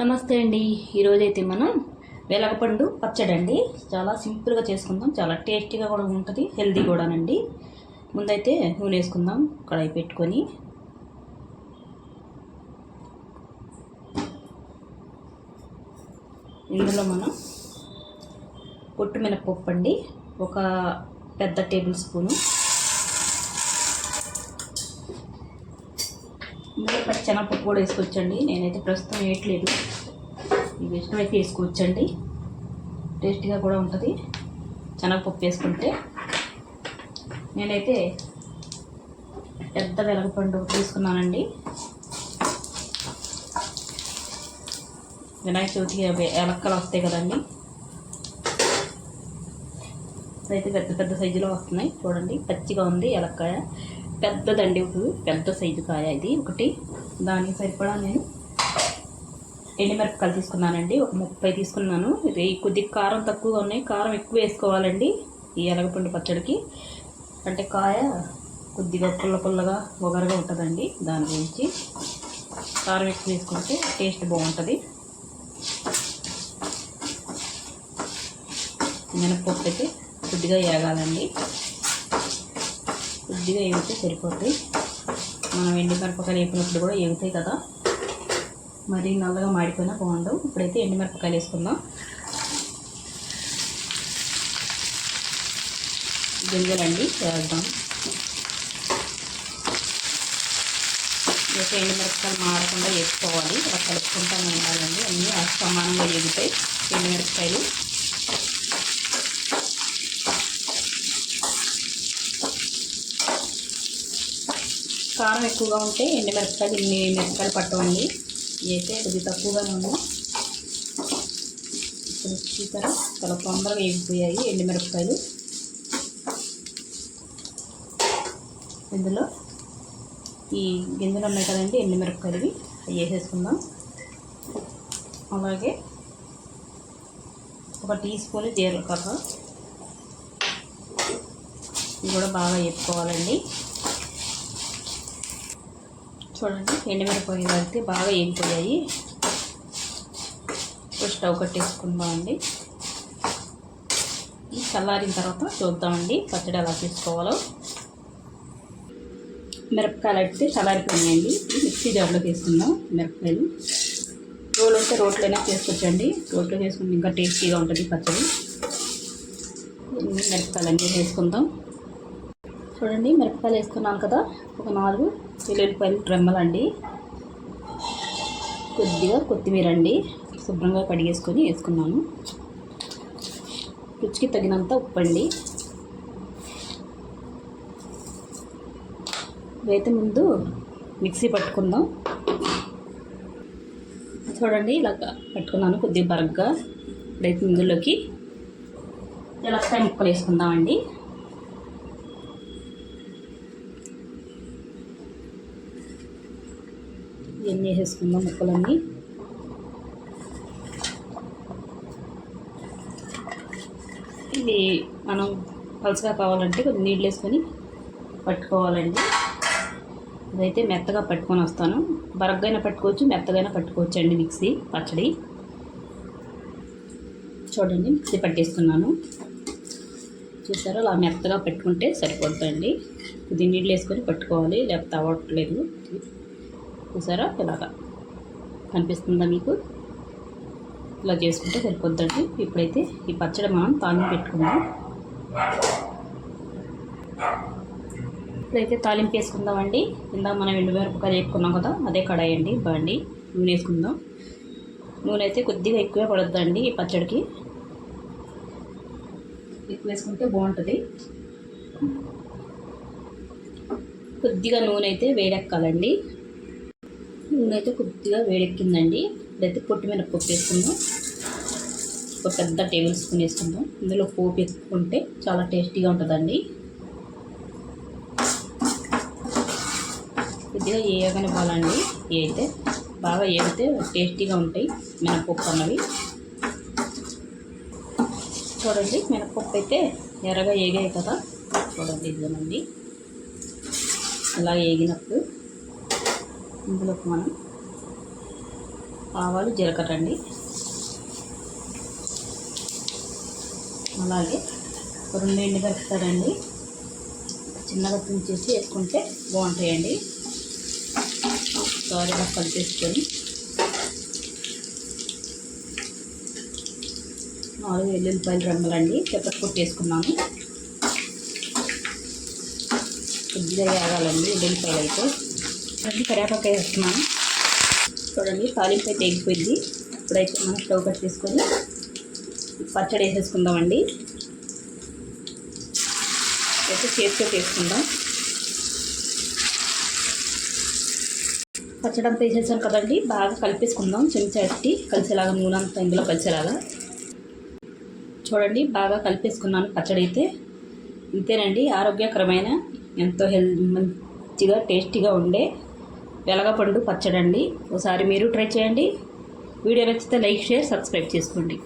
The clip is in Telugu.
నమస్తే అండి. ఈరోజైతే మనం వెలగపండు పచ్చడి అండి చాలా సింపుల్గా చేసుకుందాం. చాలా టేస్టీగా కూడా ఉంటుంది. హెల్దీ కూడానండి. ముందైతే నూనె వేసుకుందాం. కడాయి పెట్టుకొని. ఇందులో మనం పొట్టు మినపప్పు అండి ఒక పెద్ద టేబుల్ స్పూను ఇందులో పచ్చెనపప్పు కూడా వేసుకోవచ్చండి. నేనైతే ప్రస్తుతం వేయట్లేదు. ఇష్టం అయితే వేసుకోవచ్చండి. టేస్టీగా కూడా ఉంటుంది. శనగపప్పు వేసుకుంటే. నేనైతే పెద్ద వెలగపండు తీసుకున్నానండి. వినాయక చవితికి అవి వస్తాయి కదండి. అయితే పెద్ద పెద్ద సైజులో వస్తున్నాయి. చూడండి పచ్చిగా ఉంది ఎలక్కాయ. పెద్దదండి ఒక పెద్ద సైజు కాయ ఇది. ఒకటి దానికి సరిపడా నేను ఎండుమిరపకాయలు తీసుకున్నానండి. ఒక ముప్పై తీసుకున్నాను. ఇది కొద్దిగా కారం తక్కువగా ఉన్నాయి. కారం ఎక్కువ వేసుకోవాలండి ఈ ఎలగపండు పచ్చడికి. అంటే కాయ కొద్దిగా పుల్ల పుల్లగా ఒగరగా ఉంటుందండి దాని గురించి. కారం ఎక్కువ వేసుకుంటే టేస్ట్ బాగుంటుంది. మినపప్పు అయితే కొద్దిగా వేగాలండి కొద్దిగా ఏగితే సరిపోతాయి. మనం ఎండు మిరపకాయలు వేపినప్పుడు కూడా ఏగుతాయి కదా. మరి నల్లగా మాడిపోయినా బాగుండవు. ఇప్పుడైతే ఎండు మిరపకాయలు వేసుకుందాం. గింజలండి వేద్దాం. అయితే ఎండు మిరపకాయలు వేసుకోవాలి. అలా కలుపుకుంటానే ఉండాలండి అన్నీ సమానంగా ఎగుతాయి ఎండు కారం ఎక్కువగా ఉంటే ఎండు మిరపకాయలు ఇన్ని మిరపకాయలు పట్టవండి. అయితే కొద్ది తక్కువగానే ఉంది ఇప్పుడు చూసారా చాలా తొందరగా వేగిపోయాయి ఎండు మిరపకాయలు ఇందులో ఈ గింజలు ఉన్నాయి కదండి ఎండు మిరపకాయలు అవి వేసేసుకుందాం. అలాగే ఒక టీ స్పూన్ జీలకర్ర. ఇది కూడా బాగా వేపుకోవాలండి. చూడండి ఎండుమిరపకాయలు కలిపితే బాగా వేగిపోయాయి స్టవ్ కట్టేసుకుందామండి. ఈ చల్లారిన తర్వాత చూద్దామండి పచ్చడి ఎలా తీసుకోవాలో మిరపకాయలు అయితే చల్లారిపోయాయండి మిక్సీ జార్లో వేసుకుందాం మిరపకాయలు. రోలు ఉంటే రోట్లైనా చేసుకోవచ్చండి రోట్లో చేసుకుంటే ఇంకా టేస్టీగా ఉంటుంది పచ్చడి. మిరపకాయలు అన్నీ వేసుకుందాం. చూడండి మిరపకాయలు వేసుకున్నాను కదా. ఒక నాలుగు వెల్లుల్లిపాయలు రెమ్మలండి కొద్దిగా కొత్తిమీర అండి. శుభ్రంగా కడిగేసుకొని వేసుకున్నాను. రుచికి తగినంత ఉప్పు అండి. ముందు మిక్సీ పట్టుకుందాం. చూడండి ఇలా పట్టుకున్నాను కొద్దిగా బరగ్గా. ఇప్పుడైతే ఇందులోకి తెలక్కాయ ముక్కలు వేసుకుందామండి. ఇవన్నీ వేసేసుకుందాం ముక్కలన్నీ? ఇది మనం పలుచగా కావాలంటే కొద్దిగా నీళ్ళు వేసుకొని పట్టుకోవాలండి. ఇదైతే మెత్తగా పట్టుకొని వస్తాను. బరగ్గైనా పట్టుకోవచ్చు మెత్తగైనా పట్టుకోవచ్చు అండి మిక్సీ పచ్చడి. చూడండి మిక్సీ పట్టేసుకున్నాను చూసారా? అలా మెత్తగా పెట్టుకుంటే సరిపోతుందండి ఇది నీళ్ళు వేసుకొని పట్టుకోవాలి లేకపోతే అవ్వట్లేదు. చూసారా? ఇలాగా కనిపిస్తుందా మీకు? ఇలా చేసుకుంటే సరిపోద్దండి. ఇప్పుడైతే ఈ పచ్చడి మనం తాలింపు పెట్టుకుందాం. ఇప్పుడైతే తాలింపు వేసుకుందామండి. ఇందాక మనం ఎండుమిరపకాయలు వేసుకున్నాం కదా అదే కడాయి అండి. బండి నూనె వేసుకుందాం. నూనె అయితే కొద్దిగా ఎక్కువే పడద్దండి ఈ పచ్చడికి. ఎక్కువ వేసుకుంటే బాగుంటుంది. కొద్దిగా నూనె అయితే వేడెక్కాలండి. నూనె అయితే కొద్దిగా వేడెక్కిందండి. ఇప్పుడైతే పొట్టి మీద పప్పు వేసుకుందాం. ఒక పెద్ద టేబుల్ స్పూన్ వేసుకుందాం. ఇందులో పోపు వేసుకుంటే చాలా టేస్టీగా ఉంటుందండి. కొద్దిగా ఏగనివ్వాలండి. ఏ అయితే బాగా ఏగితే టేస్టీగా ఉంటాయి మినపప్పు అన్నవి. చూడండి మినపప్పు అయితే ఎర్రగా ఏగాయి కదా. చూడండి ఇదేనండి. అలా ఏగినప్పుడు ఇందులోకి మనం ఆవాలు జీలకర్ర అండి. అలాగే రెండు ఎండు కలుపుతారండి చిన్నగా తుంచేసి వేసుకుంటే బాగుంటాయండి. సారీగా కలిపేసుకొని నాలుగు వెల్లుల్లిపాయలు రంగులండి చెక్కటి కొట్టేసుకున్నాము కొద్దిగా వేగాలండి వెల్లుల్లిపాయలు అయితే. అన్ని కరివేపాకు వేస్తున్నాను. చూడండి తాలింపు అయితే ఎగిపోయింది ఇప్పుడైతే మనం స్టవ్ కట్ చేసుకొని పచ్చడి వేసేసుకుందామండి. అయితే చేతితో వేసుకుందాం పచ్చడి అంతా వేసేసాం కదండి బాగా కలిపేసుకుందాం. చెంచా కలిసేలాగా నూనె అంతా ఇందులో కలిసేలాగా. చూడండి బాగా కలిపేసుకున్నాను పచ్చడి అయితే. ఇంతేనండి ఆరోగ్యకరమైన ఎంతో హెల్ మంచిగా టేస్టీగా ఉండే వెలగపండు పచ్చడండి. ఒకసారి మీరు ట్రై చేయండి. వీడియో నచ్చితే లైక్ షేర్ సబ్స్క్రైబ్ చేసుకోండి.